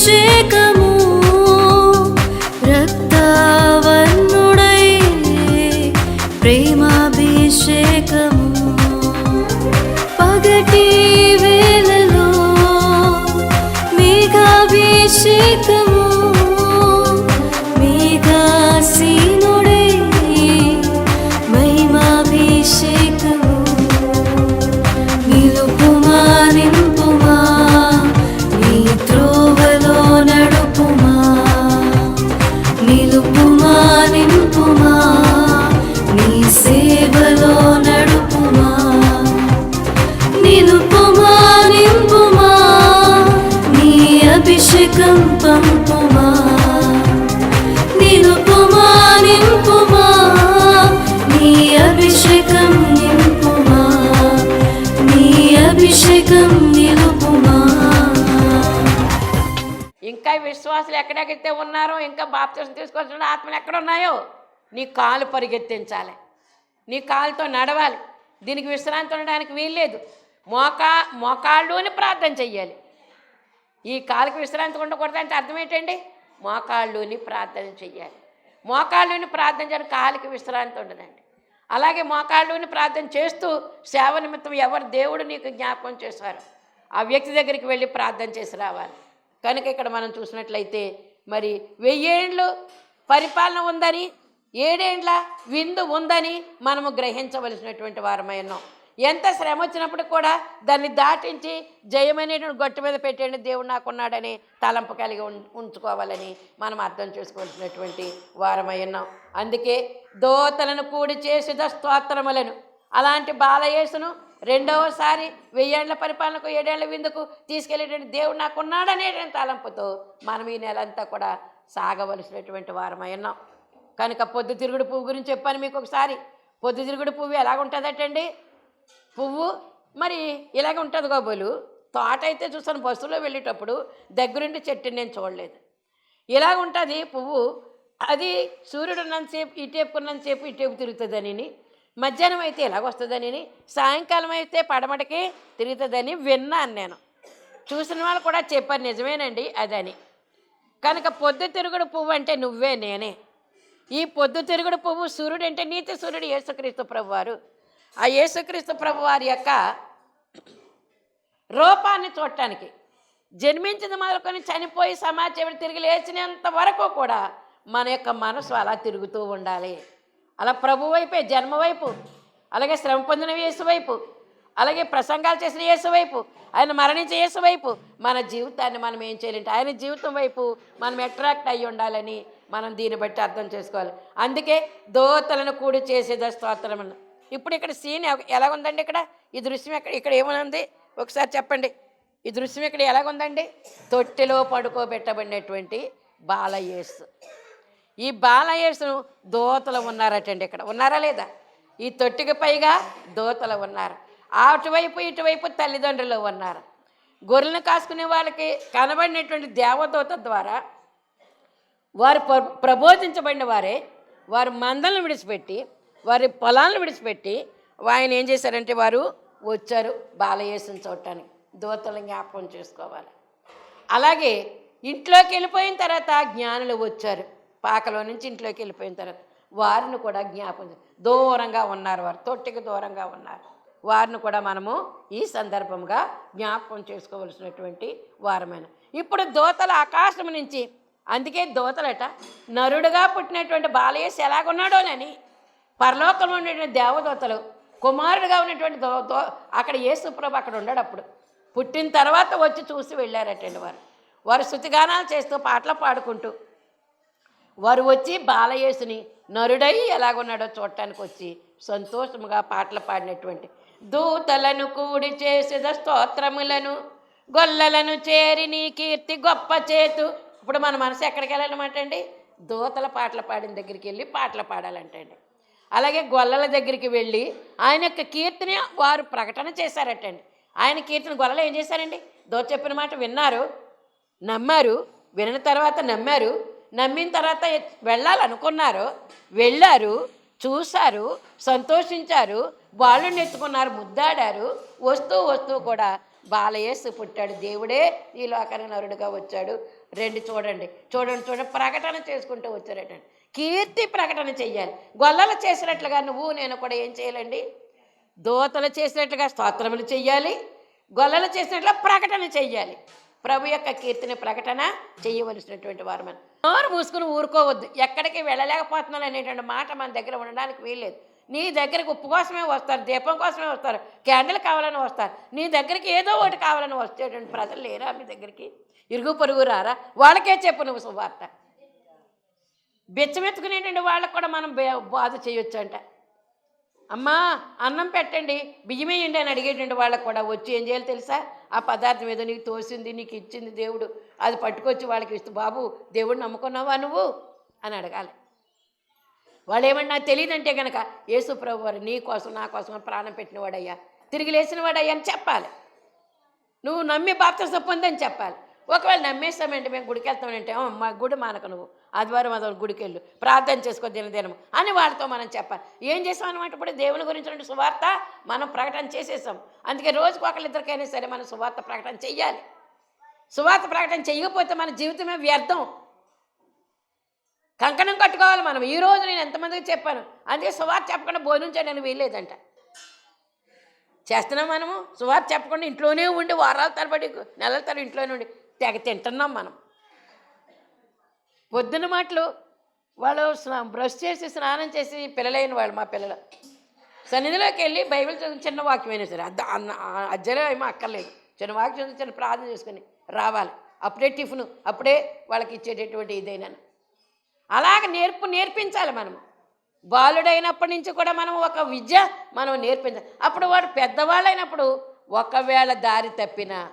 是个 విశ్వాసులు ఎక్కడెక్కడైతే ఉన్నారో ఇంకా బాప్తిసం తీసుకోవాల్సిన ఆత్మలు ఎక్కడ ఉన్నాయో నీ కాలు పరిగెత్తించాలి. నీ కాలుతో నడవాలి. దీనికి విశ్రాంతి ఉండడానికి వీల్లేదు. మోకా మోకాళ్ళుని ప్రార్థన చెయ్యాలి. ఈ కాలుకి విశ్రాంతి ఉండకూడదంటే అర్థం ఏంటండి? మోకాళ్ళుని ప్రార్థన చెయ్యాలి. మోకాళ్ళుని ప్రార్థన చేయడం కాలికి విశ్రాంతి ఉండదండి. అలాగే మోకాళ్ళుని ప్రార్థన చేస్తూ సేవ నిమిత్తం ఎవరు దేవుడు నీకు జ్ఞాపకం చేశారు ఆ వ్యక్తి దగ్గరికి వెళ్ళి ప్రార్థన చేసి రావాలి. కనుక ఇక్కడ మనం చూసినట్లయితే మరి వెయ్యేండ్లు పరిపాలన ఉందని ఏడేండ్ల విందు ఉందని మనము గ్రహించవలసినటువంటి వారమై ఉన్నాం. ఎంత శ్రమ వచ్చినప్పుడు కూడా దాన్ని దాటించి జయమనేటువంటి గట్టు మీద పెట్టండి దేవుడు నాకున్నాడని తలంపు కలిగి ఉం- ఉంచుకోవాలని మనం అర్థం చేసుకోవాల్సినటువంటి వారమై ఉన్నాం. అందుకే దోతలను కూడి చేసిన స్తోత్రములను. అలాంటి బాలయేసును రెండవసారి వెయ్యేళ్ళ పరిపాలనకు ఏడేళ్ళ విందుకు తీసుకెళ్ళేటువంటి దేవుడు నాకున్నాడనేటువంటి తలంపుతో మనం ఈ నెలంతా కూడా సాగవలసినటువంటి వారమై ఉన్నాం. కనుక పొద్దుతిరుగుడు పువ్వు గురించి చెప్పాను మీకు ఒకసారి. పొద్దుతిరుగుడు పువ్వు ఎలాగుంటుందటండి? పువ్వు మరి ఇలాగ ఉంటుంది కాబోలు తోట అయితే చూసాను బస్సులో వెళ్ళేటప్పుడు దగ్గరుండి చెట్టుని నేను చూడలేదు. ఇలాగ ఉంటుంది పువ్వు. అది సూర్యుడు ఉన్నంతసేపు ఇటేపు ఉన్నంతసేపు ఇటేపు తిరుగుతుందని మధ్యాహ్నం అయితే ఎలాగొస్తుందని సాయంకాలం అయితే పడమటికి తిరుగుతుందని విన్నాను నేను. చూసిన వాళ్ళు కూడా చెప్పారు నిజమేనండి అదని. కనుక పొద్దు తిరుగుడు పువ్వు అంటే నువ్వే నేనే. ఈ పొద్దు తిరుగుడు పువ్వు సూర్యుడు అంటే నీతి సూర్యుడు యేసుక్రీస్తు ప్రభువారు. ఆ యేసుక్రీస్తు ప్రభువారి యొక్క రూపాన్ని చూడటానికి జన్మించింది మొదలుకొని చనిపోయి సమాజం తిరిగి లేచినంత వరకు కూడా మన యొక్క మనసు అలా తిరుగుతూ ఉండాలి. అలా ప్రభు వైపే జన్మ వైపు అలాగే శ్రమ పొందిన యేసు వైపు అలాగే ప్రసంగాలు చేసిన యేసు వైపు ఆయన మరణించే యేసు వైపు మన జీవితాన్ని మనం ఏం చేయాలంటే ఆయన జీవితం వైపు మనం అట్రాక్ట్ అయ్యి ఉండాలని మనం దీన్ని బట్టి అర్థం చేసుకోవాలి. అందుకే దోతలను కూడి చేసేద స్తోత్రం అన్న. ఇప్పుడు ఇక్కడ సీన్ ఎలా ఉందండి ఇక్కడ? ఈ దృశ్యం ఎక్కడ ఇక్కడ ఏమనుంది ఒకసారి చెప్పండి. ఈ దృశ్యం ఇక్కడ ఎలాగుందండి? తొట్టెలో పడుకోబెట్టబడినటువంటి బాలయేసు. ఈ బాలయేసును దోతలు ఉన్నారటండి ఇక్కడ. ఉన్నారా లేదా? ఈ తొట్టికి పైగా దోతలు ఉన్నారు. అటువైపు ఇటువైపు తల్లిదండ్రులు ఉన్నారు. గొర్రెలను కాసుకునే వాళ్ళకి కనబడినటువంటి దేవదూత ద్వారా వారు ప్ర- ప్రబోధించబడిన వారే వారు మందలను విడిచిపెట్టి వారి పొలాలను విడిచిపెట్టి ఆయన ఏం చేశారంటే వారు వచ్చారు బాలయేసుని చూడటానికి. దూతలు జ్ఞాపకం చేసుకోవాలి. అలాగే ఇంట్లోకి వెళ్ళిపోయిన తర్వాత జ్ఞానులు వచ్చారు. పాకలో నుంచి ఇంట్లోకి వెళ్ళిపోయిన తర్వాత వారిని కూడా జ్ఞాపకం చే- దూరంగా ఉన్నారు వారు తొట్టికి దూరంగా ఉన్నారు. వారిని కూడా మనము ఈ సందర్భంగా జ్ఞాపకం చేసుకోవలసినటువంటి వారమైన. ఇప్పుడు దోతల ఆకాశం నుంచి అందుకే దోతలట నరుడుగా పుట్టినటువంటి బాలయేసు ఎలాగున్నాడోనని పరలోకంలో ఉండేటువంటి దేవదూతలు కుమారుడుగా ఉన్నటువంటి దో దో అక్కడ యేసుప్రభు అక్కడ ఉన్నాడు అప్పుడు పుట్టిన తర్వాత వచ్చి చూసి వెళ్ళారటండి వారు. వారు శృతిగానాలు చేస్తూ పాటలు పాడుకుంటూ వారు వచ్చి బాలయేసుని నరుడై ఎలాగున్నాడో చూడటానికి వచ్చి సంతోషముగా పాటలు పాడినటువంటి దూతలను కూడి చేసేద స్తోత్రములను గొల్లలను చేరి నీ కీర్తి గొప్ప చేతు. ఇప్పుడు మన మనసు ఎక్కడికి వెళ్ళాలన్నమాట అండి? దూతల పాటలు పాడిన దగ్గరికి వెళ్ళి పాటలు పాడాలంటండి. అలాగే గొల్లల దగ్గరికి వెళ్ళి ఆయన యొక్క కీర్తిని వారు ప్రకటన చేశారటండి. ఆయన కీర్తిని గొల్లలు ఏం చేశారండి? దోత చెప్పిన మాట విన్నారు నమ్మారు విన్న తర్వాత నమ్మారు నమ్మిన తర్వాత వెళ్ళాలనుకున్నారు. వెళ్ళారు చూశారు సంతోషించారు వాళ్ళు నెత్తుకున్నారు ముద్దాడారు. వస్తూ వస్తూ కూడా బాలయేసు పుట్టాడు. దేవుడే ఈ లోకాన్ని నరుడుగా వచ్చాడు. రెండు చూడండి. చూడండి చూడండి. ప్రకటన చేసుకుంటూ వచ్చారటండి కీర్తి ప్రకటన చెయ్యాలి. గొల్లలు చేసినట్లుగా నువ్వు నేను కూడా ఏం చేయాలండి? దోతలు చేసినట్లుగా స్తోత్రములు చెయ్యాలి. గొల్లలు చేసినట్లుగా ప్రకటన చెయ్యాలి. ప్రభు యొక్క కీర్తిని ప్రకటన చేయవలసినటువంటి వారు మనం. నోరు మూసుకుని ఊరుకోవద్దు. ఎక్కడికి వెళ్ళలేకపోతున్నాను అనేటువంటి మాట మన దగ్గర ఉండడానికి వీల్లేదు. నీ దగ్గరికి ఉప్పు కోసమే వస్తారు దీపం కోసమే వస్తారు క్యాండిల్ కావాలని వస్తారు. నీ దగ్గరికి ఏదో ఒకటి కావాలని వచ్చేటువంటి ప్రజలు లేరా మీ దగ్గరికి? ఇరుగు పొరుగు రారా? వాళ్ళకే చెప్పు నువ్వు శుభార్త బెచ్చమెత్తుకునేటువంటి వాళ్ళకు కూడా మనం బే- బాధ చేయొచ్చు అంట అమ్మా అన్నం పెట్టండి బియ్యమే వేయండి అని అడిగేటువంటి వాళ్ళకు కూడా వచ్చి ఏం చేయాలి తెలుసా? ఆ పదార్థం ఏదో నీకు తోసింది నీకు ఇచ్చింది దేవుడు అది పట్టుకొచ్చి వాళ్ళకి ఇస్తూ బాబు దేవుడు నమ్ముకున్నావా నువ్వు? అని అడగాలి. వాళ్ళు ఏమన్నా నాకు తెలియదంటే కనుక యేసు ప్రభు వారు నీ కోసం నా కోసం ప్రాణం పెట్టినవాడయ్యా. తిరిగి లేచినవాడయ్యా అని చెప్పాలి. నువ్వు నమ్మి సొప్పు పొందని చెప్పాలి. ఒకవేళ నమ్మేస్తామంటే మేము గుడికి వెళ్తామంటే మా గుడి మానక నువ్వు. ఆదివారం అదో గుడికి వెళ్ళు ప్రార్థన చేసుకో దినదినం అని వాళ్ళతో మనం చెప్పాలి. ఏం చేసాం అనమాట ఇప్పుడు? దేవుని గురించి సువార్త మనం ప్రకటన చేసేసాం. అందుకే రోజుకు ఒకళ్ళిద్దరికైనా సరే మనం సువార్త ప్రకటన చెయ్యాలి. సువార్త ప్రకటన చేయకపోతే మన జీవితమే వ్యర్థం. కంకణం కట్టుకోవాలి మనం. ఈ రోజు నేను ఎంతమందికి చెప్పాను? అందుకే సువార్త చెప్పకుండా భోజనం చేయడానికి వీల్లేదంట. చేస్తున్నాం మనము. సువార్త చెప్పకుండా ఇంట్లోనే ఉండి వారాల తరబడి నెలల తరబడి ఇంట్లోనే ఉండి తెగ తింటున్నాం మనం. పొద్దున్న మాటలు వాళ్ళు స్నా బ్రష్ చేసి స్నానం చేసి పిల్లలైన వాళ్ళు మా పిల్లలు. సన్నిధిలోకి వెళ్ళి బైబిల్ చదివి చిన్న వాక్యం అయినా సరే అద్ద అన్న అజ్జలే ఏమో అక్కర్లేదు. చిన్న వాక్యం చదివి చిన్న ప్రార్థన చేసుకుని రావాలి. అప్పుడే టిఫిన్ అప్పుడే వాళ్ళకి ఇచ్చేటటువంటి ఇదైనా. అలాగ నేర్పు నేర్పించాలి మనము బాలుడైనప్పటి నుంచి కూడా మనం ఒక విద్య మనం నేర్పించాలి. అప్పుడు వాడు పెద్దవాళ్ళైనప్పుడు ఒకవేళ దారి తప్పినా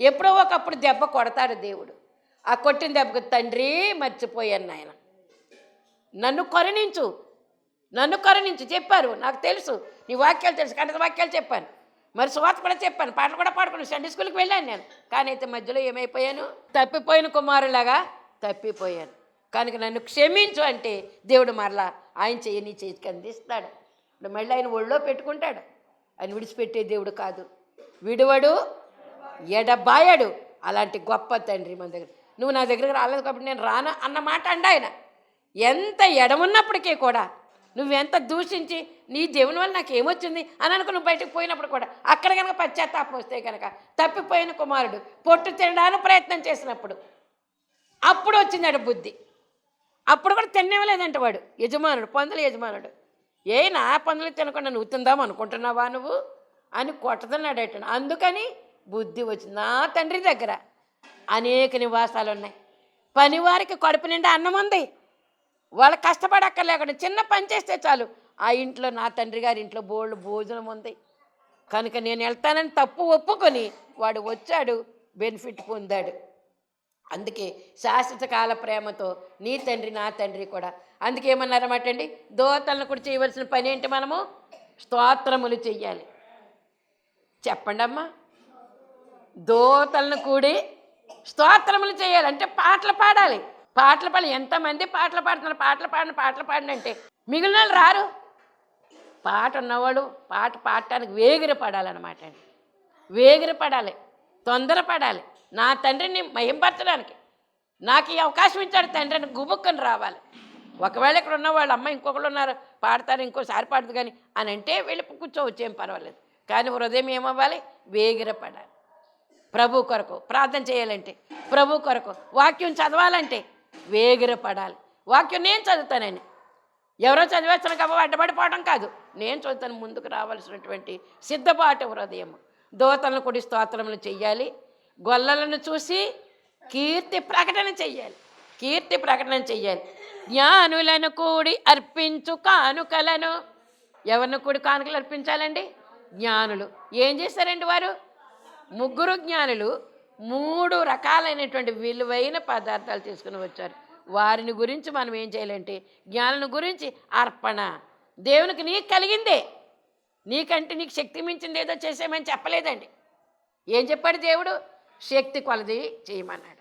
ఎప్పుడో ఒకప్పుడు దెబ్బ కొడతాడు దేవుడు. ఆ కొట్టిన దెబ్బకు తండ్రి మర్చిపోయాను నాయన. నన్ను కొరణించు. నన్ను కొరణించు. చెప్పారు. నాకు తెలుసు. నీ వాక్యాలు తెలుసు. కంట వాక్యాలు చెప్పాను. మరి సువార్త కూడా చెప్పాను. పాటలు కూడా పాడుకున్నాను సండే స్కూల్కి వెళ్ళాను నేను. కానీ అయితే మధ్యలో ఏమైపోయాను? తప్పిపోయిన కుమారులాగా తప్పిపోయాను. కనుక నన్ను క్షమించు అంటే దేవుడు మరలా ఆయన చెయ్యి నీ చేతికి అందిస్తాడు. ఇప్పుడు మళ్ళీ ఆయన ఒళ్ళో పెట్టుకుంటాడు. ఆయన విడిచిపెట్టే దేవుడు కాదు. విడువడు ఎడబాయడు. అలాంటి గొప్ప తండ్రి మన దగ్గర. నువ్వు నా దగ్గరకు రాలేదు కాబట్టి నేను రాను అన్న మాట అండ ఆయన. ఎంత ఎడమున్నప్పటికీ కూడా నువ్వెంత దూషించి నీ దేవుని వల్ల నాకు ఏమొచ్చింది అని అనుకుని నువ్వు బయటకు పోయినప్పుడు కూడా అక్కడ కనుక పశ్చాత్తాపం వస్తే కనుక తప్పిపోయిన కుమారుడు పొట్టు తినడానికి ప్రయత్నం చేసినప్పుడు అప్పుడు వచ్చిందట బుద్ధి. అప్పుడు కూడా తినేవలేదంట వాడు. యజమానుడు పందుల యజమానుడు. ఏ నా పందులు తినకుండా నువ్వు తిందాం అనుకుంటున్నావా నువ్వు? అని కొట్టదన్నాడట. అందుకని బుద్ధి వచ్చింది నా తండ్రి దగ్గర అనేక నివాసాలు ఉన్నాయి పనివారికి కడుపు నిండా అన్నం ఉంది. వాళ్ళు కష్టపడక్కర్లేకుండా చిన్న పని చేస్తే చాలు. ఆ ఇంట్లో నా తండ్రి గారి ఇంట్లో బోళ్ళు భోజనం ఉంది. కనుక నేను వెళ్తానని తప్పు ఒప్పుకొని వాడు వచ్చాడు బెనిఫిట్ పొందాడు. అందుకే శాశ్వత కాల ప్రేమతో నీ తండ్రి నా తండ్రి కూడా. అందుకే ఏమన్నారన్నమాట అండి దోతలను కూడా చేయవలసిన పని ఏంటి మనము? స్తోత్రములు చెయ్యాలి. చెప్పండి అమ్మా దోతలను కూడి స్తోత్రములు చేయాలి. అంటే పాటలు పాడాలి. పాటలు పాడి ఎంతమంది పాటలు పాడుతున్నారు? పాటలు పాడిన పాటలు పాడిన అంటే మిగిలిన వాళ్ళు రారు. పాట ఉన్నవాడు పాట పాడటానికి వేగిర పడాలన్నమాట అండి. వేగిర పడాలి. తొందరపడాలి నా తండ్రిని మహింపరచడానికి నాకు ఈ అవకాశం ఇచ్చాడు తండ్రిని గుబుక్కని రావాలి. ఒకవేళ ఇక్కడ ఉన్న వాళ్ళ అమ్మ ఇంకొకళ్ళు ఉన్నారు పాడతారు ఇంకోసారి పాడదు కానీ అని అంటే వెళ్ళి కూర్చోవచ్చు ఏం పర్వాలేదు. కానీ హృదయం ఏమవ్వాలి? వేగిర పడాలి. ప్రభు కొరకు ప్రార్థన చేయాలంటే ప్రభు కొరకు వాక్యం చదవాలంటే వేగిర పడాలి వాక్యం నేను చదువుతానని ఎవరో చదివేస్తాను కాబట్టి అడ్డపడిపోవడం కాదు. నేను చదువుతాను ముందుకు రావాల్సినటువంటి సిద్ధపాటు హృదయం దోతలను కొడి స్తోత్రములు చెయ్యాలి. గొల్లలను చూసి కీర్తి ప్రకటన చెయ్యాలి. కీర్తి ప్రకటన చెయ్యాలి. జ్ఞానులను కూడి అర్పించు కానుకలను. ఎవరిని కూడి కానుకలు అర్పించాలండి? జ్ఞానులు. ఏం చేశారండి వారు? ముగ్గురు జ్ఞానులు మూడు రకాలైనటువంటి విలువైన పదార్థాలు తీసుకుని వచ్చారు. వారిని గురించి మనం ఏం చేయాలంటే జ్ఞానుని గురించి అర్పణ. దేవునికి నీకు కలిగిందే. నీకంటే నీకు శక్తి మించింది ఏదో చేసేమని చెప్పలేదండి. ఏం చెప్పాడు దేవుడు? శక్తి కొలది చేయమన్నాడు.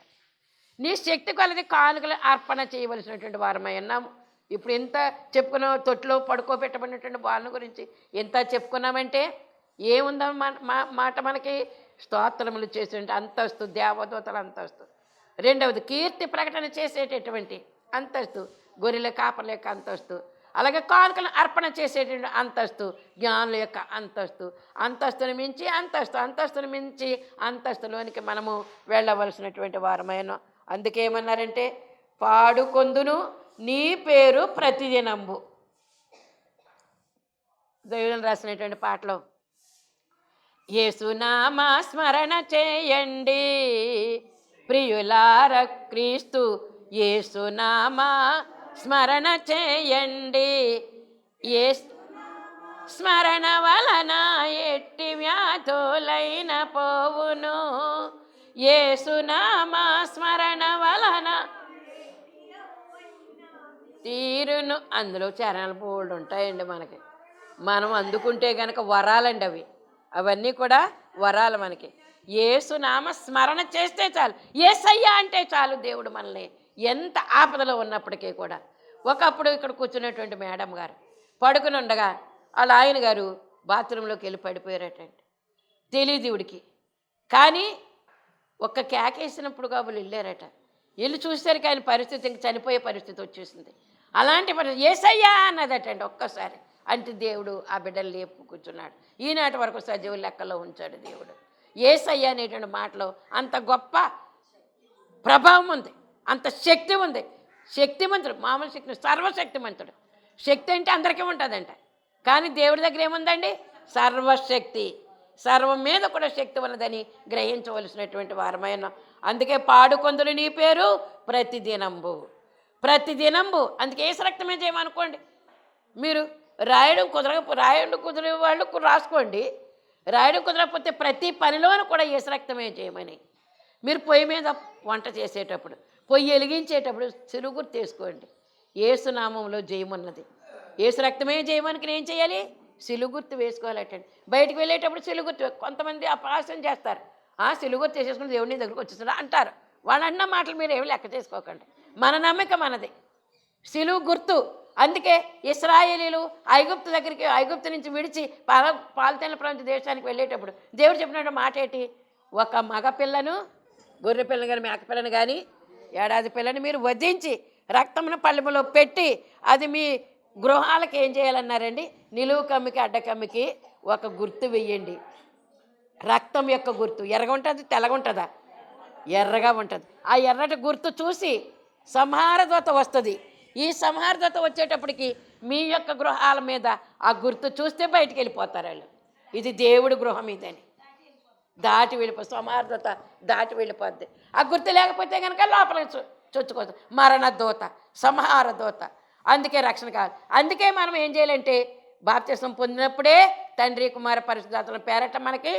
నీ శక్తి కొలది కానుకలు అర్పణ చేయవలసినటువంటి వారమై ఉన్నాము. ఇప్పుడు ఎంత చెప్పుకున్నాం తొట్టులో పడుకోబెట్టబడినటువంటి వాళ్ళ గురించి ఎంత చెప్పుకున్నామంటే ఏముందా మా- మాట మనకి? స్తోత్రములు చేసేటువంటి అంతస్తు దేవదూతల అంతస్తు. రెండవది కీర్తి ప్రకటన చేసేటటువంటి అంతస్తు గొర్రెల కాపర్ల యొక్క అంతస్తు. అలాగే కానుకలను అర్పణ చేసేటువంటి అంతస్తు జ్ఞానుల యొక్క అంతస్తు. అంతస్తుని మించి అంతస్తు అంతస్తుని మించి అంతస్తులోనికి మనము వెళ్ళవలసినటువంటి వారమైన. అందుకే ఏమన్నారంటే పాడుకొందును నీ పేరు ప్రతిదినంబు. దైవం రాసినటువంటి పాటలో యేసునామా స్మరణ చేయండి. ప్రియులార క్రీస్తు యేసునామా స్మరణ చేయండి. ఏ స్మరణ వలన ఎట్టి వ్యాధులైన పోవును. ఏసునామా స్మరణ వలన తీరును. అందులో చరణాలు బోల్డ్ ఉంటాయండి మనకి. మనం అందుకుంటే గనక వరాలండి అవి. అవన్నీ కూడా వరాలు మనకి. ఏసునామ స్మరణ చేస్తే చాలు. ఏసయ్యా అంటే చాలు దేవుడు మనల్ని. ఎంత ఆపదలో ఉన్నప్పటికీ కూడా. ఒకప్పుడు ఇక్కడ కూర్చున్నటువంటి మేడం గారు పడుకుని ఉండగా వాళ్ళ ఆయన గారు బాత్రూంలోకి వెళ్ళి పడిపోయారటండి. తెలియదేవుడికి కానీ ఒక్క కేకేసినప్పుడు కాబోలు వెళ్ళారట. వెళ్ళి చూసేసరికి ఆయన పరిస్థితి ఇంక చనిపోయే పరిస్థితి వచ్చేసింది. అలాంటి పరిస్థితి. ఏసయ్యా అన్నదటండి ఒక్కసారి. అంటే దేవుడు ఆ బిడ్డలు లేపు కూర్చున్నాడు. ఈనాటి వరకు సజీవ లెక్కలో ఉంచాడు దేవుడు. ఏసయ్య అనేటువంటి మాటలో అంత గొప్ప ప్రభావం ఉంది. అంత శక్తి ఉంది. శక్తిమంతుడు మామూలు శక్తి సర్వశక్తిమంతుడు. శక్తి అంటే అందరికీ ఉంటుందంట. కానీ దేవుడి దగ్గర ఏముందండి? సర్వశక్తి. సర్వం మీద కూడా శక్తి ఉన్నదని గ్రహించవలసినటువంటి వారమైన అందుకే పాడుకొందులు నీ పేరు ప్రతిదినంబు. ప్రతిదినంబు. అందుకే ఏసు రక్తమే చేయమనుకోండి మీరు రాయడం కుదరక రాయడం కుదిరే వాళ్ళు రాసుకోండి. రాయడం కుదరకపోతే ప్రతి పనిలోనూ కూడా ఏసు చేయమని. మీరు పొయ్యి మీద వంట చేసేటప్పుడు పొయ్యి వెలిగించేటప్పుడు చిరుగురు తీసుకోండి. ఏసునామంలో జయమున్నది ఏసు రక్తమే జయమనికి నేను చేయాలి? సిలుగుర్తు వేసుకోవాలటండి. బయటకు వెళ్ళేటప్పుడు సిలుగుర్తు కొంతమంది అపహాసం చేస్తారు. ఆ సిలుగుర్తు చేసేసుకుని దేవుని దగ్గరికి వచ్చేస్తున్నా అంటారు. వాళ్ళు అన్న మాటలు మీరు ఏమి లెక్క చేసుకోకండి. మన నమ్మకం మనది సిలువు గుర్తు అందుకే ఇస్రాయేలీలు ఐగుప్తు దగ్గరికి ఐగుప్తు నుంచి విడిచి పాల పాలతెల్ల ప్రాంత దేశానికి వెళ్ళేటప్పుడు దేవుడు చెప్పినట్టు మాట ఏంటి? ఒక మగపిల్లను గొర్రె పిల్లని కానీ మేకపిల్లను కానీ ఏడాది పిల్లని మీరు వధించి రక్తమును పళ్ళెములో పెట్టి అది మీ గృహాలకు ఏం చేయాలన్నారండి? నిలువు కమ్మికి అడ్డకమ్మికి ఒక గుర్తు వెయ్యండి. రక్తం యొక్క గుర్తు. ఎర్రగా ఉంటుంది తెల్లగా ఉంటుందా? ఎర్రగా ఉంటుంది. ఆ ఎర్రటి గుర్తు చూసి సంహార దూత వస్తుంది. ఈ సంహార్థత వచ్చేటప్పటికి మీ యొక్క గృహాల మీద ఆ గుర్తు చూస్తే బయటికి వెళ్ళిపోతారు వాళ్ళు. ఇది దేవుడి గృహం ఇదని. దాటి వెళ్ళిపో సమార్థత దాటి వెళ్ళిపోద్ది. ఆ గుర్తు లేకపోతే కనుక లోపలికి చొ చొచ్చుకోవచ్చు మరణ దూత సంహార దూత అందుకే రక్షణ కావాలి. అందుకే మనం ఏం చేయాలంటే బాప్తిసం పొందినప్పుడే తండ్రి కుమార పరిశుధాతుల పేరట మనకి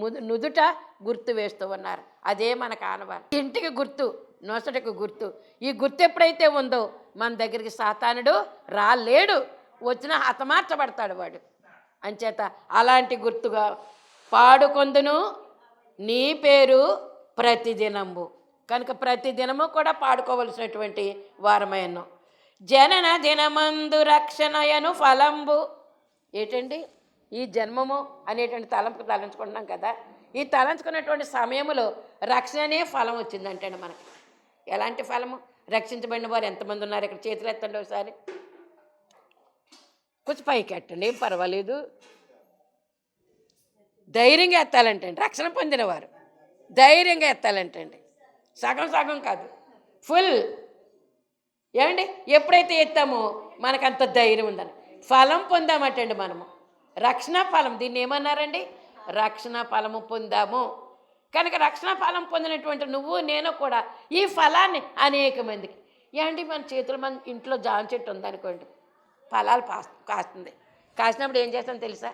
ముదు నుదుట గుర్తు వేస్తూ ఉన్నారు. అదే మనకు ఆనవాళ్ళు ఇంటికి గుర్తు నొసటికి గుర్తు. ఈ గుర్తు ఎప్పుడైతే ఉందో మన దగ్గరికి సాతానుడు రాలేడు. వచ్చినా హతమార్చబడతాడు వాడు. అంచేత అలాంటి గుర్తుగా పాడుకొందును నీ పేరు ప్రతిదినంబు కనుక ప్రతిదినము కూడా పాడుకోవలసినటువంటి వారమయను జనన దినమందు రక్షణయను ఫలంబు. ఏంటండి? ఈ జన్మము అనేటువంటి తలంపు తలంచుకుంటున్నాం కదా. ఈ తలంచుకున్నటువంటి సమయంలో రక్షణనే ఫలం వచ్చిందంటే మనకి. ఎలాంటి ఫలము? రక్షించబడిన వారు ఎంతమంది ఉన్నారు? ఇక్కడ చేతులు ఎత్తండి ఒకసారి. కొంచెం పైకి ఎట్టండి ఏం పర్వాలేదు. ధైర్యంగా ఎత్తాలంటండి రక్షణ పొందినవారు. ధైర్యంగా ఎత్తాలంటండి. సగం సగం కాదు ఫుల్. ఏమండి? ఎప్పుడైతే ఎత్తామో మనకు అంత ధైర్యం ఉందని ఫలం పొందామటండి మనము. రక్షణ ఫలం దీన్ని ఏమన్నారండి? రక్షణ ఫలము పొందాము. కనుక రక్షణ ఫలం పొందినటువంటి నువ్వు నేను కూడా ఈ ఫలాన్ని అనేక మందికి. ఏంటి మన చేతులు మన ఇంట్లో జామ చెట్టు ఉందనుకోండి ఫలాలు పాస్ కాస్తుంది. కాసినప్పుడు ఏం చేస్తాం తెలుసా?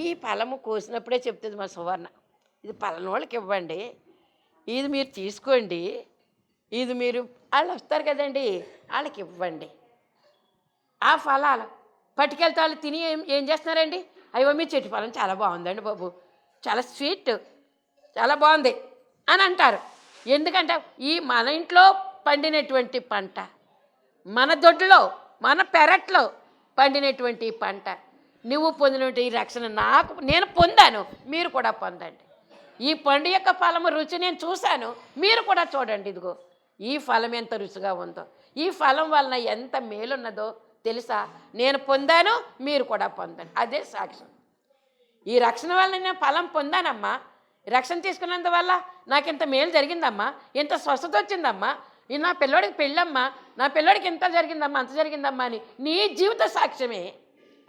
ఈ ఫలము కోసినప్పుడే చెప్తుంది మన సువర్ణ ఇది పలాన వాళ్ళకి ఇవ్వండి ఇది మీరు తీసుకోండి ఇది మీరు వాళ్ళు వస్తారు కదండి వాళ్ళకి ఇవ్వండి. ఆ ఫలాలు పట్టుకెళ్తే వాళ్ళు తిని ఏం ఏం చేస్తున్నారండి? అయ్యో మీ చెట్టు ఫలం చాలా బాగుందండి బాబు చాలా స్వీట్ చాలా బాగుంది అని అంటారు. ఎందుకంటే ఈ మన ఇంట్లో పండినటువంటి పంట మన దొడ్లో మన పెరట్లో పండినటువంటి పంట నువ్వు పొందినటువంటి ఈ రక్షణ నాకు నేను పొందాను మీరు కూడా పొందండి. ఈ పండు యొక్క ఫలము రుచి నేను చూశాను మీరు కూడా చూడండి ఇదిగో. ఈ ఫలం ఎంత రుచిగా ఉందో ఈ ఫలం వలన ఎంత మేలున్నదో తెలుసా? నేను పొందాను మీరు కూడా పొందండి. అదే సాక్ష్యం. ఈ రక్షణ వలన నేను ఫలం పొందానమ్మా రక్షణ రక్షణ తీసుకున్నందువల్ల నాకు ఇంత మేలు జరిగిందమ్మా ఇంత స్వస్థత వచ్చిందమ్మా ఈ నా పిల్లోడికి పెళ్ళమ్మా నా పిల్లోడికి ఇంత జరిగిందమ్మా అంత జరిగిందమ్మా అని నీ జీవిత సాక్ష్యమే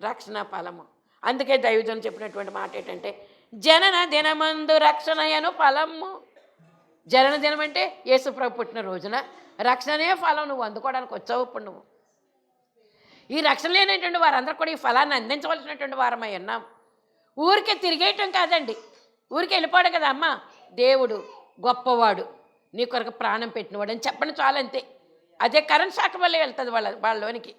రక్షణ ఫలము. అందుకే దైవజనం చెప్పినటువంటి మాట ఏంటంటే జనన దినమందు రక్షణయను ఫలము. జనన దినం అంటే యేసుప్రభు పుట్టిన రోజున రక్షణనే ఫలం నువ్వు అందుకోవడానికి వచ్చావు ఇప్పుడు నువ్వు. ఈ రక్షణ లేనటువంటి వారందరూ కూడా ఈ ఫలాన్ని అందించవలసినటువంటి వారమై ఉన్నాం. ఊరికే తిరిగేయటం కాదండి. ఊరికి వెళ్ళిపోడు కదా అమ్మ? దేవుడు గొప్పవాడు. నీ కొరకు ప్రాణం పెట్టినవాడు అని చెప్పండి చాలంతే. అదే కరెంట్ షాక్ వల్ల వెళ్తుంది వాళ్ళ వాళ్ళలోనికి.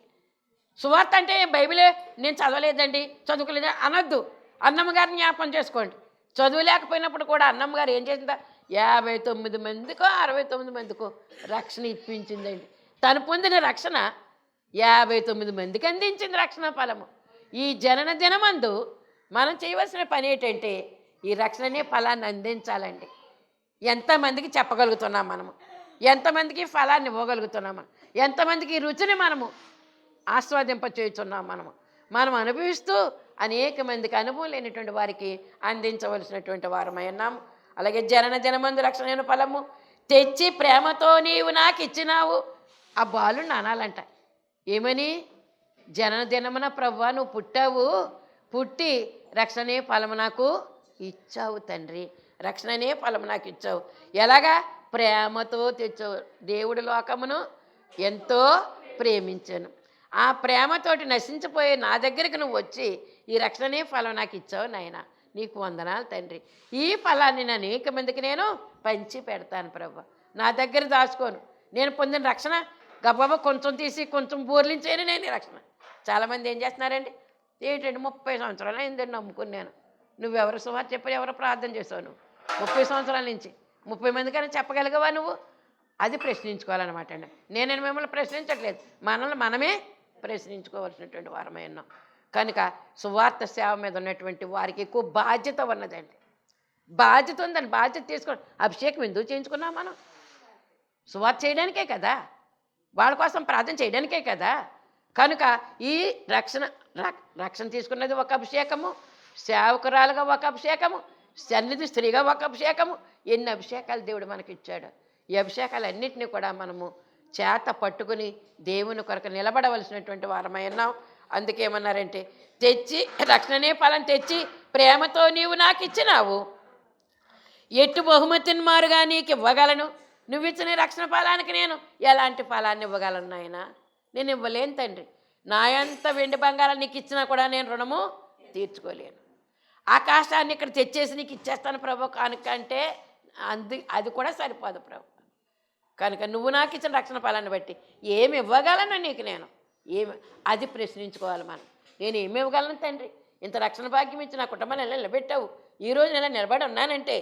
సువార్త అంటే బైబిలే నేను చదవలేదండి చదువుకోలేదు అనొద్దు. అన్నమ్మ గారిని జ్ఞాపం చేసుకోండి. చదువు లేకపోయినప్పుడు కూడా అన్నమ్మ గారు ఏం చేసిందా? యాభై తొమ్మిది మందికో అరవై తొమ్మిది మందికో రక్షణ ఇప్పించిందండి. తను పొందిన రక్షణ యాభై తొమ్మిది మందికి అందించింది రక్షణ ఫలము. ఈ జనన దినమందు మనం చేయవలసిన పని ఏంటంటే ఈ రక్షణనే ఫలాన్ని అందించాలండి. ఎంతమందికి చెప్పగలుగుతున్నాం మనము? ఎంతమందికి ఫలాన్ని ఇవ్వగలుగుతున్నాం మనం? ఎంతమందికి రుచిని మనము ఆస్వాదింప చేస్తున్నాం మనము? మనం అనుభవిస్తూ అనేక మందికి అనుభవం లేనటువంటి వారికి అందించవలసినటువంటి వారమై ఉన్నాము అలాగే జనన జనమందు రక్షణ ఫలము. తెచ్చి ప్రేమతో నీవు నాకు ఇచ్చినావు. ఆ బాలు అనాలంట ఏమని? జనన దినమున ప్రవ్వా నువ్వు పుట్టావు. పుట్టి రక్షణే ఫలము నాకు ఇచ్చావు తండ్రి. రక్షణనే ఫలం నాకు ఇచ్చావు. ఎలాగా? ప్రేమతో తెచ్చావు. దేవుడి లోకమును ఎంతో ప్రేమించాను. ఆ ప్రేమతోటి నశించిపోయే నా దగ్గరికి నువ్వు వచ్చి ఈ రక్షణనే ఫలం నాకు ఇచ్చావు నాయన. నీకు వందనాలు తండ్రి. ఈ ఫలాన్ని నేను అనేక మందికి నేను పంచి పెడతాను ప్రభు. నా దగ్గర దాచుకోను. నేను పొందిన రక్షణ గబగబా కొంచెం తీసి కొంచెం బోర్లించేను నేను రక్షణ. చాలామంది ఏం చేస్తున్నారండి? ఏంటంటే ముప్పై సంవత్సరాలు అయిందండి నమ్ముకున్నాను. నువ్వెవరు సుమారు చెప్పి ఎవరు ప్రార్థన చేసావు నువ్వు? ముప్పై సంవత్సరాల నుంచి. ముప్పై మందికైనా చెప్పగలిగవా నువ్వు? అది ప్రశ్నించుకోవాలన్నమాట అండి. నేను మిమ్మల్ని ప్రశ్నించట్లేదు. మనల్ని మనమే ప్రశ్నించుకోవాల్సినటువంటి వారమై ఉన్నాం. కనుక సువార్త సేవ మీద ఉన్నటువంటి వారికి ఎక్కువ బాధ్యత ఉన్నదండి. బాధ్యత ఉందని బాధ్యత తీసుకోండి అభిషేకం ఎందుకు చేయించుకున్నాం మనం? సువార్త చేయడానికే కదా? వాళ్ళ కోసం ప్రార్థన చేయడానికే కదా? కనుక ఈ రక్షణ రక్షణ తీసుకున్నది ఒక అభిషేకము సేవకురాలుగా ఒక అభిషేకము సన్నిధి స్త్రీగా ఒక అభిషేకము ఎన్ని అభిషేకాలు దేవుడు మనకి ఇచ్చాడు ఈ అభిషేకాలన్నింటినీ కూడా మనము చేత పట్టుకుని దేవుని కొరకు నిలబడవలసినటువంటి వారమై ఉన్నాం. అందుకేమన్నారంటే తెచ్చి రక్షణనే ఫలం తెచ్చి ప్రేమతో నీవు నాకు ఇచ్చినావు ఎట్టు బహుమతిని మారుగా నీకు ఇవ్వగలను నువ్వు ఇచ్చిన రక్షణ ఫలానికి నేను ఎలాంటి ఫలాన్ని ఇవ్వగలను నాయన? నేను ఇవ్వలేను తండ్రి. నా ఎంత వెండి బంగారం నీకు ఇచ్చినా కూడా నేను రుణము తీర్చుకోలేను. ఆకాశాన్ని ఇక్కడ తెచ్చేసి నీకు ఇచ్చేస్తాను ప్రభు. కానుకంటే అందు అంది అది కూడా సరిపోదు ప్రభు. కనుక నువ్వు నాకు ఇచ్చిన రక్షణ ఫలాన్ని బట్టి ఏమి ఇవ్వగలను నీకు నేను? ఏమి? అది ప్రశ్నించుకోవాలి మనం. నేను ఏమి ఇవ్వగలను తండ్రి? ఇంత రక్షణ భాగ్యం ఇచ్చి నా కుటుంబాన్ని ఎలా నిలబెట్టావు? ఈరోజు నేను నిలబడి ఉన్నానంటే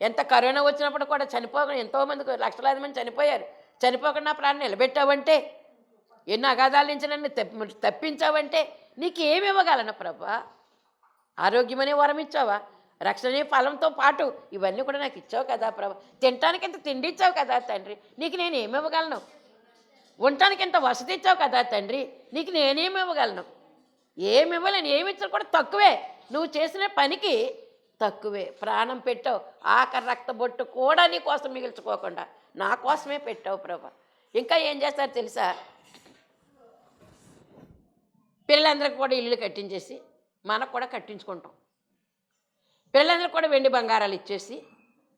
ఎంత కరోనా వచ్చినప్పుడు కూడా చనిపోకుండా ఎంతోమంది లక్షలాది మంది చనిపోయారు. చనిపోకుండా నా ప్రాణం నిలబెట్టావంటే ఎన్నో అగాధాల నుంచి నన్ను తప్పించావంటే నీకు ఏమి ఇవ్వగలను ప్రభా? ఆరోగ్యమనే వరం ఇచ్చావా? రక్షణ ఫలంతో పాటు ఇవన్నీ కూడా నాకు ఇచ్చావు కదా ప్రభా. తినటానికి ఇంత తిండి ఇచ్చావు కదా తండ్రి? నీకు నేను ఏమి ఇవ్వగలను? ఉండటానికి ఇంత వసతి ఇచ్చావు కదా తండ్రి? నీకు నేనేమి ఇవ్వగలను? ఏమి ఇవ్వలేను. ఏమి ఇచ్చిన కూడా తక్కువే. నువ్వు చేసిన పనికి తక్కువే. ప్రాణం పెట్టావు. ఆఖరి రక్త బొట్టు కూడా నీ కోసం మిగిల్చుకోకుండా నా కోసమే పెట్టావు ప్రభా. ఇంకా ఏం చేస్తారు తెలుసా? పిల్లలందరికీ కూడా ఇల్లు కట్టించేసి మనకు కూడా కట్టించుకుంటాం. పిల్లలందరికీ కూడా వెండి బంగారాలు ఇచ్చేసి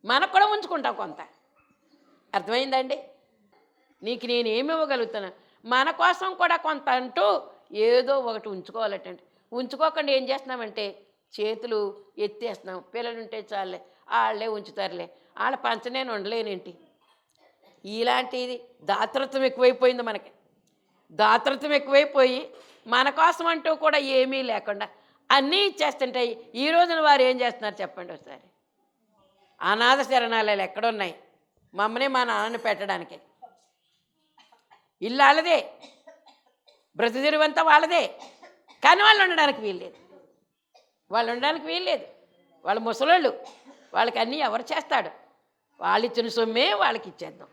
మనకు కూడా ఉంచుకుంటాం కొంత. అర్థమైందండి? నీకు నేను ఏమి ఇవ్వగలుగుతాను మన కోసం కూడా కొంత అంటూ ఏదో ఒకటి ఉంచుకోవాలటండి. ఉంచుకోకుండా ఏం చేస్తున్నామంటే చేతులు ఎత్తేస్తున్నాం. పిల్లలు ఉంటే చాలే వాళ్ళే ఉంచుతారులే. వాళ్ళ పంచనేను ఉండలేనేంటి? ఇలాంటిది దాతృత్వం ఎక్కువైపోయింది మనకి. దాతృత్వం ఎక్కువైపోయి మన కోసం అంటూ కూడా ఏమీ లేకుండా అన్నీ ఇచ్చేస్తుంటాయి ఈ రోజున వారు ఏం చేస్తున్నారు చెప్పండి ఒకసారి. అనాథ శరణాలయాలు ఎక్కడున్నాయి? మమ్మల్ని మా నాన్నని పెట్టడానికి. ఇల్లు వాళ్ళదే బ్రతిదిరువంతా వాళ్ళదే. కానీ వాళ్ళు ఉండడానికి వీల్లేదు. వాళ్ళు ఉండడానికి వీల్లేదు. వాళ్ళు ముసలోళ్ళు. వాళ్ళకి అన్నీ ఎవరు చేస్తాడు? వాళ్ళు ఇచ్చిన సొమ్మే వాళ్ళకి ఇచ్చేద్దాం.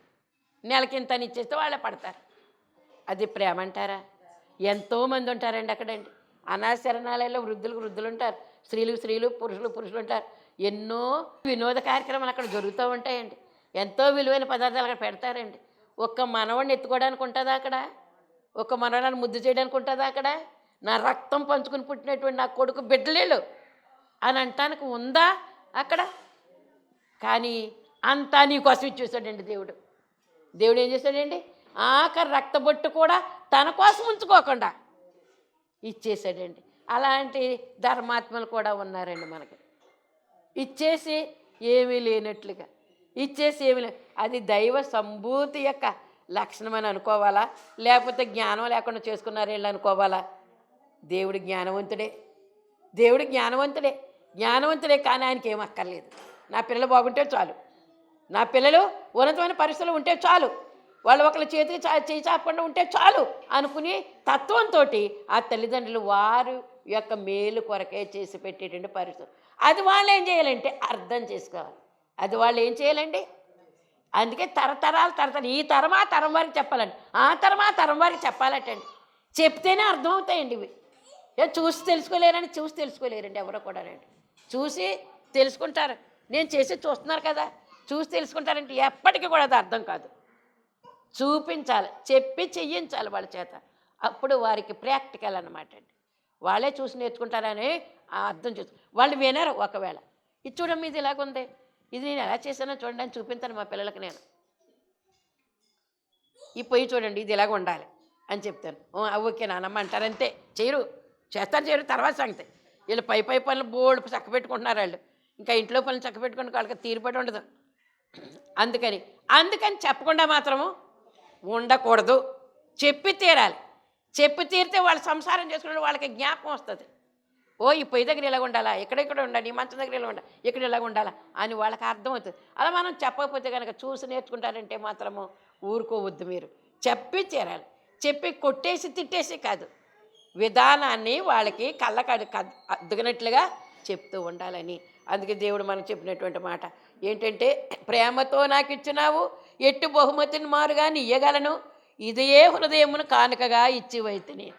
నెలకి ఇంత ఇచ్చేస్తే వాళ్ళే పడతారు. అది ప్రేమ అంటారా? ఎంతోమంది ఉంటారండి అక్కడండి. అనాశరణాలయంలో వృద్ధులకు వృద్ధులు ఉంటారు. స్త్రీలు స్త్రీలు పురుషులు పురుషులు ఉంటారు. ఎన్నో వినోద కార్యక్రమాలు అక్కడ జరుగుతూ ఉంటాయండి. ఎంతో విలువైన పదార్థాలు అక్కడ పెడతారండి. ఒక్క మనవాడిని ఎత్తుకోవడానికి ఉంటుందా అక్కడ? ఒక మనవడాన్ని ముద్దు చేయడానికి ఉంటుందా అక్కడ? నా రక్తం పంచుకుని పుట్టినటువంటి నా కొడుకు బిడ్డలేళ్ళు అని అంటానికి ఉందా అక్కడ? కానీ అంతా నీకోసం ఇచ్చేసాడండి దేవుడు. దేవుడు ఏం చేశాడండి? ఆఖరి రక్తబొట్టు కూడా తన కోసం ఉంచుకోకుండా ఇచ్చేసాడండి అలాంటి ధర్మాత్మలు కూడా ఉన్నారండి మనకి. ఇచ్చేసి ఏమీ లేనట్లుగా. ఇచ్చేసి ఏమి లేదు అది దైవ సంభూతి యొక్క లక్షణం అని అనుకోవాలా? లేకపోతే జ్ఞానం లేకుండా చేసుకున్నారు వీళ్ళు అనుకోవాలా? దేవుడు జ్ఞానవంతుడే. దేవుడు జ్ఞానవంతుడే. జ్ఞానవంతుడే కానీ ఆయనకి ఏం అక్కర్లేదు. నా పిల్లలు బాగుంటే చాలు. నా పిల్లలు ఉన్నతమైన పరిస్థితులు ఉంటే చాలు. వాళ్ళు ఒకళ్ళ చేతికి చా చేయి చాపకుండా ఉంటే చాలు అనుకుని తత్వంతో ఆ తల్లిదండ్రులు వారు యొక్క మేలు కొరకే చేసి పెట్టేటువంటి పరిస్థితులు అది వాళ్ళు ఏం చేయాలంటే అర్థం చేసుకోవాలి. అది వాళ్ళు ఏం చేయాలండి? అందుకే తరతరాలు తరతరాలు ఈ తరం ఆ తరం వారికి చెప్పాలండి. ఆ తరం ఆ తరం వారికి చెప్పాలటండి. చెప్తేనే అర్థమవుతాయండి ఇవి. చూసి తెలుసుకోలేరని చూసి తెలుసుకోలేరండి ఎవరో కూడానండి. చూసి తెలుసుకుంటారు. నేను చేసి చూస్తున్నారు కదా. చూసి తెలుసుకుంటారంటే ఎప్పటికీ కూడా అది అర్థం కాదు. చూపించాలి చెప్పి చెయ్యించాలి వాళ్ళ చేత. అప్పుడు వారికి ప్రాక్టికల్ అనమాట అండి. వాళ్ళే చూసి నేర్చుకుంటారని ఆ అర్థం చేసు వాళ్ళు వినరు ఒకవేళ. ఇది చూడమ్మ ఇది ఇలాగుంది. ఇది నేను ఎలా చేశానో చూడండి అని చూపించాను మా పిల్లలకి నేను. ఈ పొయ్యి చూడండి ఇది ఇలాగ ఉండాలి అని చెప్తాను "ఓ, ఓకే నానమ్మ అంటారు అంతే చేయరు. చేస్తారు చేయరు తర్వాత సంగతి. వీళ్ళు పై పై పనులు బోర్డు చక్క పెట్టుకుంటున్నారు వాళ్ళు. ఇంకా ఇంట్లో పనులు చక్క పెట్టుకుని వాళ్ళకి తీరుపడి ఉండదు. అందుకని అందుకని చెప్పకుండా మాత్రము ఉండకూడదు. చెప్పి తీరాలి. చెప్పి తీరితే వాళ్ళు సంసారం చేసుకునే వాళ్ళకి జ్ఞాపకం వస్తుంది. ఓ ఈ పొయ్యి దగ్గర ఇలాగ ఉండాలా? ఇక్కడెక్కడ ఉండాలి ఈ మంచం దగ్గర ఇలా ఉండాలి ఇక్కడ ఇలాగ ఉండాలా? అని వాళ్ళకి అర్థమవుతుంది. అలా మనం చెప్పకపోతే కనుక చూసి నేర్చుకుంటారంటే మాత్రము ఊరుకోవద్దు మీరు. చెప్పి తీరాలి. చెప్పి కొట్టేసి తిట్టేసి కాదు. విధానాన్ని వాళ్ళకి కళ్ళకడు అద్దుకున్నట్లుగా చెప్తూ ఉండాలని. అందుకే దేవుడు మనకు చెప్పినటువంటి మాట. ఏంటంటే ప్రేమతో నాకు ఇచ్చినావు ఎట్టు బహుమతిని మారుగా ఇయ్యగలను? ఇదే హృదయమును కానుకగా ఇచ్చివైతిని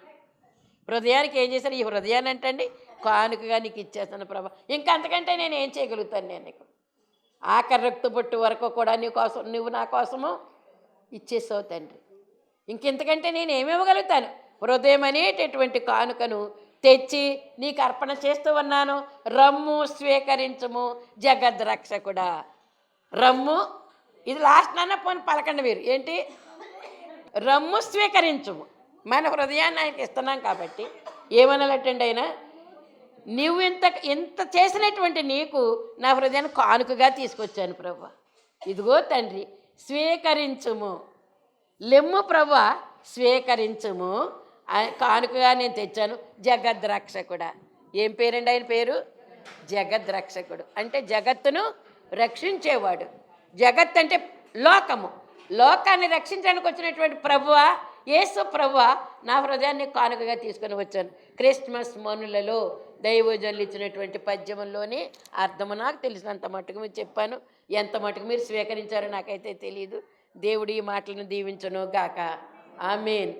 హృదయానికి ఏం చేశాను? ఈ హృదయాన్ని అంటండి కానుకగా నీకు ఇచ్చేస్తాను ప్రభా. ఇంకా అంతకంటే నేను ఏం చేయగలుగుతాను నేను నీకు? ఆఖరి బొట్టు వరకు కూడా నీ కోసం నువ్వు నా కోసము ఇచ్చేసావు తండ్రి. ఇంకెంతకంటే నేను ఏమివ్వగలుగుతాను హృదయం అనేటటువంటి కానుకను తెచ్చి నీకు అర్పణ చేస్తూ ఉన్నాను. రమ్ము స్వీకరించము జగద్రక్షకుడా. రమ్ము ఇది లాస్ట్ నాన్న పోని పలకండి మీరు. ఏంటి? రమ్ము స్వీకరించుము. మన హృదయాన్ని ఆయనకి ఇస్తున్నాం కాబట్టి ఏమనాలటండి ఆయన? నువ్వు ఇంత ఇంత చేసినటువంటి నీకు నా హృదయాన్ని కానుకగా తీసుకొచ్చాను ప్రభు. ఇదిగో తండ్రి స్వీకరించుము. లెమ్ము ప్రభు స్వీకరించుము. కానుకగా నేను తెచ్చాను. జగద్రక్షకుడా. ఏం పేరండి ఆయన పేరు? జగద్రక్షకుడు. అంటే జగత్తును రక్షించేవాడు. జగత్ అంటే లోకము. లోకాన్ని రక్షించడానికి వచ్చినటువంటి ప్రభువ యేసు ప్రభువ నా హృదయాన్ని కానుకగా తీసుకొని వచ్చాను. క్రిస్మస్ మనులలో దైవజనులు ఇచ్చినటువంటి పద్యముల్లోని అర్థము నాకు తెలిసినంత మటుకు మీరు చెప్పాను. ఎంత మటుకు మీరు స్వీకరించారో నాకైతే తెలియదు దేవుడు ఈ మాటలను దీవించను గాక. ఆమెన్.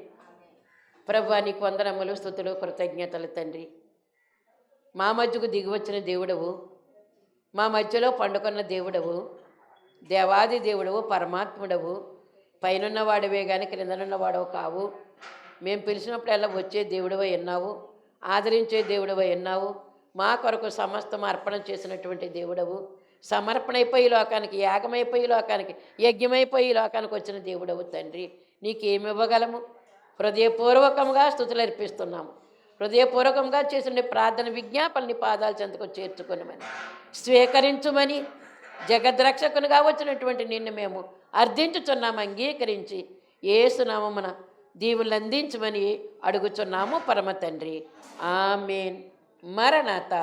ప్రభు నీకు వందనములు స్థుతులు కృతజ్ఞతలు తండ్రి. మా మధ్యకు దిగివచ్చిన దేవుడవు. మా మధ్యలో పండుకున్న దేవుడవు. దేవాది దేవుడవు పరమాత్ముడవు. పైనన్నవాడవే కానీ క్రిందనున్న వాడవు కావు. మేము పిలిచినప్పుడల్లా వచ్చే దేవుడవై ఉన్నావు. ఆదరించే దేవుడవై ఉన్నావు. మా కొరకు సమస్తం అర్పణ చేసినటువంటి దేవుడవు. సమర్పణైపోయి లోకానికి యాగమైపోయి లోకానికి యజ్ఞమైపోయి లోకానికి వచ్చిన దేవుడవు తండ్రి. నీకేమి ఇవ్వగలము? హృదయపూర్వకంగా స్థుతులు అర్పిస్తున్నాము హృదయపూర్వకంగా చేసిన ప్రార్థన విజ్ఞాపనని పాదాలు చెంతకు చేర్చుకునమని. స్వీకరించుమని జగద్రక్షకునిగా వచ్చినటువంటి నిన్ను మేము అర్థించుచున్నాము అంగీకరించి ఏసునామమున దీవులు అందించమని అడుగుచున్నాము పరమ తండ్రి ఆమెన్. మరణత